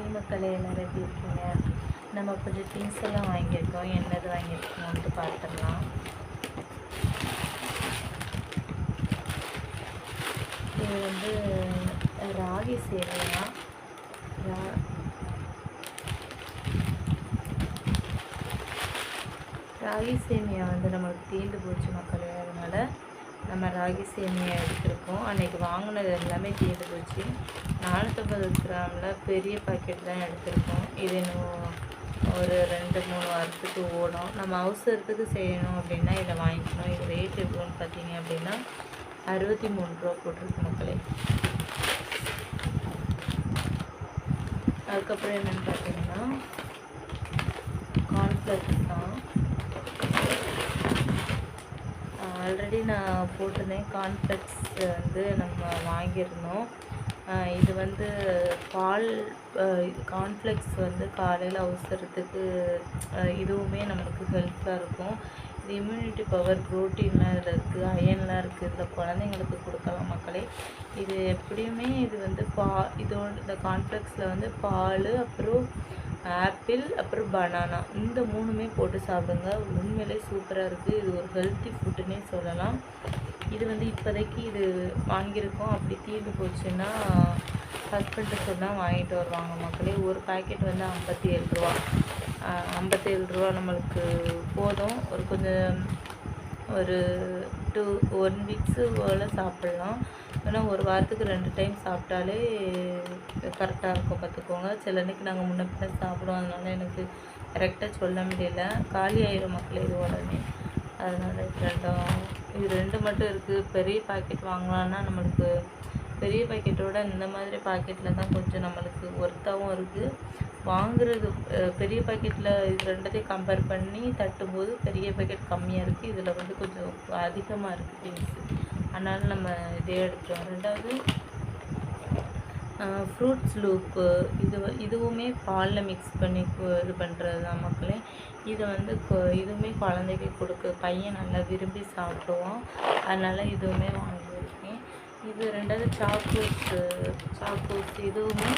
Hi மக்களே எல்லோரும் எப்படி இருக்கீங்க? நம்ம கொஞ்சம் திங்ஸ் எல்லாம் வாங்கியிருக்கோம். என்னது வாங்கியிருக்கோம்ட்டு பார்த்துடலாம் இது வந்து ராகி சேவையா ரா ராகி சேமியா வந்து நம்மளுக்கு தீர்ந்து போச்சு மக்களே அதனால் நம்ம ராகி சேமியா எடுத்திருக்கோம். அன்றைக்கி வாங்கினது எல்லாமே தீர்ந்து போச்சு. நானூற்றம்பது கிராமில் பெரிய பாக்கெட் தான் எடுத்திருக்கோம். இது இன்னும் ஒரு ரெண்டு மூணு வாரத்துக்கு ஓடும். நம்ம அவசரத்துக்கு செய்யணும் அப்படின்னா இதை வாங்கிக்கணும். இது ரேட் எவ்வளோன்னு பார்த்தீங்க அப்படின்னா அறுபத்தி மூணு ரூபா போட்டிருக்கு மக்களே. அதுக்கப்புறம் என்னென்னு பார்த்தீங்கன்னா கார்ன்ஃப்ளெக்ஸ் தான். ஆல்ரெடி நான் போட்டிருந்தேன். கான்ஃப்ளெக்ஸ் வந்து நம்ம வாங்கியிருந்தோம். இது வந்து பால் கான்ஃப்ளெக்ஸ் வந்து காலையில் அவசரத்துக்கு இதுவுமே நம்மளுக்கு ஹெல்ப்ஃபுல்லாக இருக்கும். இது இம்யூனிட்டி பவர் ப்ரோட்டீன்லாம் இதில் இருக்குது அயன்லாம் இருக்குது இதில் குழந்தைங்களுக்கு கொடுக்கலாம் மக்களே. இது எப்படியுமே இது வந்து பா இதோட இந்த கார்ன்ஃப்ளெக்ஸில் வந்து பால் அப்புறம் ஆப்பிள் அப்புறம் பனானா. இந்த மூணுமே போட்டு சாப்பிடுங்க. உண்மையிலே சூப்பராக இருக்குது இது ஒரு ஹெல்த்தி ஃபுட்டுன்னே சொல்லலாம். இது வந்து இப்போதைக்கு இது வாங்கியிருக்கோம். அப்படி தீர்ந்து போச்சுன்னா ஹஸ்பண்ட்டு சொன்னால் வாங்கிட்டு வருவாங்க மக்களே. ஒரு பாக்கெட் வந்து ஐம்பத்தி ஏழு ரூபா ஐம்பத்தேழு ரூபா நம்மளுக்கு போதும். ஒரு கொஞ்சம் ஒரு டூ ஒன் வீக்ஸு போல் சாப்பிட்லாம். ஏன்னா ஒரு வாரத்துக்கு ரெண்டு டைம் சாப்பிட்டாலே கரெக்டாக இருக்கும் பார்த்துக்கோங்க. சில அன்னைக்கு நாங்கள் முன்ன பின்ன சாப்பிடுவோம். அதனால எனக்கு கரெக்டாக சொல்ல முடியல. காலி ஆயிரும் மக்களே இது உடனே. அதனால் ரெண்டும் இது ரெண்டு மட்டும் இருக்குது பெரிய பாக்கெட் வாங்கலான்னா நம்மளுக்கு பெரிய பாக்கெட்டோட இந்த மாதிரி பாக்கெட்டில் தான் கொஞ்சம் நம்மளுக்கு ஒர்த்தாகவும் இருக்குது வாங்குறது பெரிய பாக்கெட்டில் இது ரெண்டத்தையும் கம்பேர் பண்ணி தட்டும்போது பெரிய பாக்கெட் கம்மியாக இருக்குது இதில் வந்து கொஞ்சம் அதிகமாக இருக்குது திங்ஸ் அதனால் நம்ம இதே எடுத்தோம் ரெண்டாவது ஃப்ரூட்ஸ் லூப்பு இது இதுவுமே பாலில் மிக்ஸ் பண்ணி இது பண்ணுறது தான் மக்களே. இதை வந்து இதுவுமே குழந்தைக்கு கொடுக்கு பையன் நல்லா விரும்பி சாப்பிடுவான். அதனால் இதுவுமே வாங்குவோம் இது ரெண்டாவது சாக்கோஸ் சாக்கோஸ் இதுவுமே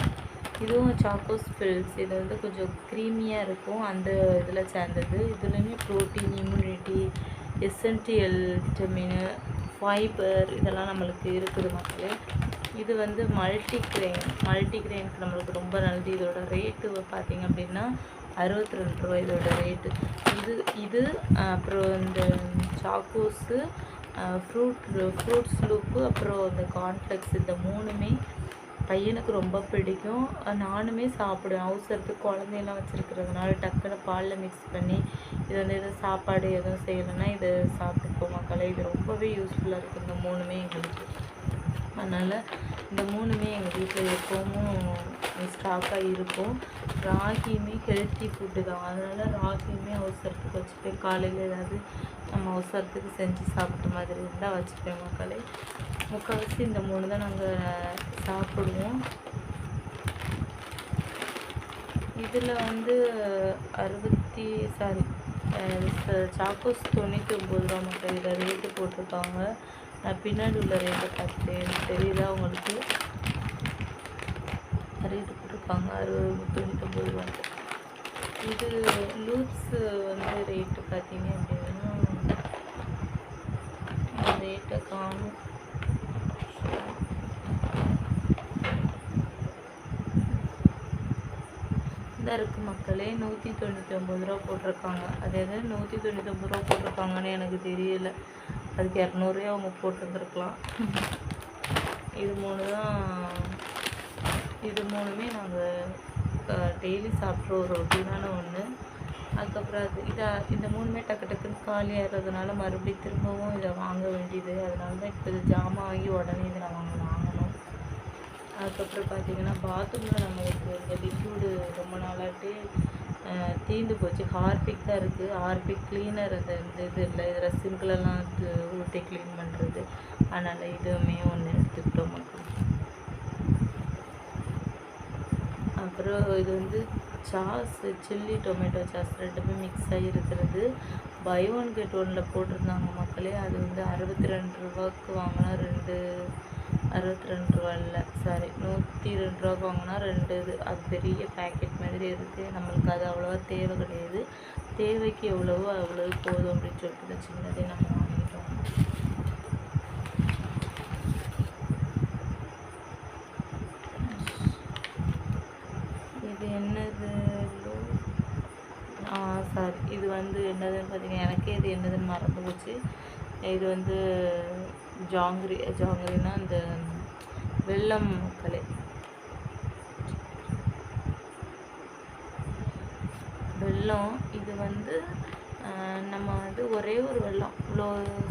இதுவும் சாக்கோஸ் ஃபில்ஸ் இது வந்து கொஞ்சம் க்ரீமியாக இருக்கும். அந்த இதில் சேர்ந்தது. இதுலேயுமே protein immunity essential vitamin fibre இதெல்லாம் நம்மளுக்கு இருக்குது மக்களே. இது வந்து மல்டி கிரெயின் நம்மளுக்கு ரொம்ப நல்லது. இதோட ரேட்டு பார்த்தீங்க அப்படின்னா அறுபத்தி ரெண்டு ரூபா இதோட ரேட்டு இது இது அப்புறம் இந்த சாக்கோஸு ஃப்ரூட் ஃப்ரூட்ஸ் லூப்பு அப்புறம் இந்த கார்ன்ஃப்ளெக்ஸ் இந்த மூணுமே பையனுக்கு ரொம்ப பிடிக்கும். நானுமே சாப்பிடுவேன். அவசரத்துக்கு குழந்தையெல்லாம் வச்சுருக்கிறதுனால டக்குன்னு பாலில் மிக்ஸ் பண்ணி இது வந்து எதுவும் சாப்பாடு எதுவும் செய்யலைன்னா இதை சாப்பிட்டுக்கோ மக்களை. இது ரொம்பவே யூஸ்ஃபுல்லாக இருக்குது இந்த மூணுமே எங்களுக்கு. அதனால் இந்த மூணுமே எங்கள் வீட்டில் எப்போவும் ஸ்டாக்காக இருக்கும். ராகியுமே ஹெல்த்தி ஃபுட்டு தான். அதனால் ராகியுமே அவசரத்துக்கு வச்சுப்பேன். காலையில் ஏதாவது நம்ம அவசரத்துக்கு செஞ்சு சாப்பிட்ட மாதிரி இருந்தால் வச்சுப்பேன் மக்களே. முக்கால்வாசி இந்த மூணு தான் நாங்கள் சாப்பிடுவோம். இதில் வந்து அறுபத்தி சாரி சாக்கோஸ் தொண்ணூற்றி ஒம்பது ரூபா மக்கள் இதில் ரேட்டு போட்டிருக்காங்க. நான் பின்னாடி உள்ள ரேட்டை பார்த்தேன் தெரியுதா உங்களுக்கு? ரேட்டு போட்டிருக்காங்க அறுபது தொண்ணூத்தொம்பது ரூபா இது லூப்ஸு வந்து ரேட்டு பார்த்தீங்க அப்படின்னா ரேட்டை காணும். இந்த இருக்கு மக்களே. நூற்றி தொண்ணூற்றி ஒம்பது ரூபா போட்டிருக்காங்க. அது எது? நூற்றி தொண்ணூற்றி ஒம்பது ரூபா போட்டிருக்காங்கன்னு எனக்கு தெரியல. அதுக்கு இரநூறுவா அவங்க போட்டிருந்துருக்கலாம். இது மூணு தான் இது மூணுமே நாங்கள் டெய்லி சாப்பிட்ற ஒரு ரொட்டீனான ஒன்று அதுக்கப்புறம் அது இதை இந்த மூணுமே டக்கு டக்குன்னு காலி ஆகிறதுனால மறுபடியும் திரும்பவும் இதை வாங்க வேண்டியது. அதனால தான் இப்போ இது ஜாமான் வாங்கி உடனே இதை நாங்கள் வாங்கணும். அதுக்கப்புறம் பார்த்தீங்கன்னா பாத்ரூமில் நம்மளுக்கு இந்த லிக்யூடு ரொம்ப நாளாட்டி தீந்து தீர்ந்து போச்சு. ஹார்பிக் தான் இருக்குது ஹார்பிக் கிளீனர் அந்த இந்த இது இல்லை. இதில் சிங்கிளெல்லாம் ஊட்டி க்ளீன் பண்ணுறது அதனால் இதுவுமே ஒன்று எடுத்துக்கிட்டோம் மக்கள். அப்புறம் இது வந்து சாஸ் சில்லி டொமேட்டோ சாஸ் ரெண்டுமே மிக்ஸ் ஆகி இருக்கிறது. பை ஒன் கெட் ஒனில் போட்டிருந்தாங்க மக்களே. அது வந்து அறுபத்தி ரெண்டு ரூபாய்க்கு வாங்கினா ரெண்டு அறுபத்தி ரெண்டு ரூபா இல்லை. சாரி நூற்றி ரெண்டு ரூபாய்க்கு வாங்கினா ரெண்டு. இது அது பெரிய பேக்கெட் மாதிரி இருக்குது நம்மளுக்கு அது அவ்வளோவா தேவை கிடையாது. தேவைக்கு எவ்வளவோ அவ்வளோ போதும் அப்படின்னு சொல்லிட்டு சின்னதே நம்ம வாங்கிட்டோம் இது என்னது ஆ சாரி இது வந்து என்னதுன்னு பார்த்தீங்கன்னா எனக்கே இது என்னதுன்னு மறந்து போச்சு. இது வந்து ஜாங்கிரி ஜாங்கிரினா அந்த வெல்லம் கலை வெல்லம் இது வந்து நம்ம வந்து ஒரே ஒரு வெல்லம். இவ்வளோ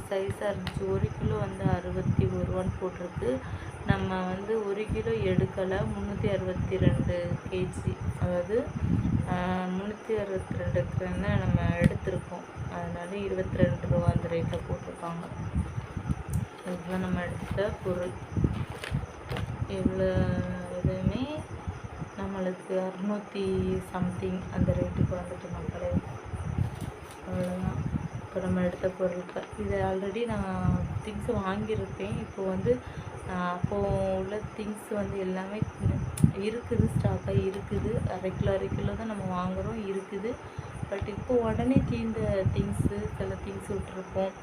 சைஸாக இருந்துச்சு. ஒரு கிலோ வந்து அறுபத்தி ஒருவான்னு போட்டிருக்கு. நம்ம வந்து ஒரு கிலோ எடுக்கலை. முந்நூற்றி அறுபத்தி ரெண்டு கேஜி அதாவது நூற்றி அறுபத்தி ரெண்டுக்குன்னு நம்ம எடுத்திருக்கோம். அதனால இருபத்தி ரெண்டு ரூபா அந்த ரேட்டில் போட்டிருக்காங்க. இதுதான் நம்ம எடுத்த பொருள். இவ்வளோ இதுவுமே நம்மளுக்கு அறுநூற்றி சம்திங் அந்த ரேட்டுக்கு வந்துட்டு மக்களே. அவ்வளோதான் இப்போ நம்ம எடுத்த பொருட்கள். இது ஆல்ரெடி நான் திங்ஸ் வாங்கியிருப்பேன் இப்போ வந்து அப்போது உள்ள திங்ஸ் வந்து எல்லாமே இருக்குது ஸ்டாக்காக இருக்குது. அரை கிலோ அரை கிலோ தான் நம்ம வாங்குகிறோம் இருக்குது. பட் இப்போ உடனே தீர்ந்த திங்ஸு சில திங்ஸ் விட்டுருப்போம்.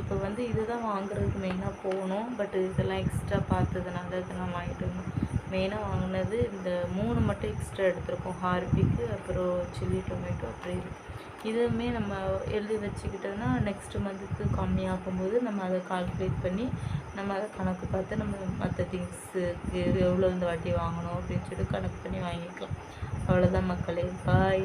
இப்போ வந்து இதுதான் வாங்குறதுக்கு மெயினாக போகணும். பட் இதெல்லாம் எக்ஸ்ட்ரா பார்த்ததுனால இதெல்லாம் வாங்கிட்டு வந்தோம் மெயினாக வாங்கினது இந்த மூணு மட்டும் எக்ஸ்ட்ரா எடுத்திருக்கோம். ஹார்பிக்கு அப்புறம் சில்லி டொமேட்டோ அப்புறம் இது இதுவுமே நம்ம எழுதி வச்சுக்கிட்டோம்னா நெக்ஸ்ட் மந்த்துக்கு கம்மியாகும்போது நம்ம அதை கால்குலேட் பண்ணி நம்ம அதை கணக்கு பார்த்து நம்ம மற்ற திங்ஸுக்கு எவ்வளோ இந்த வாட்டி வாங்கணும் அப்படின்னு சொல்லிட்டு கணக்கு பண்ணி வாங்கிக்கலாம். அவ்வளோதான் மக்களே. பாய்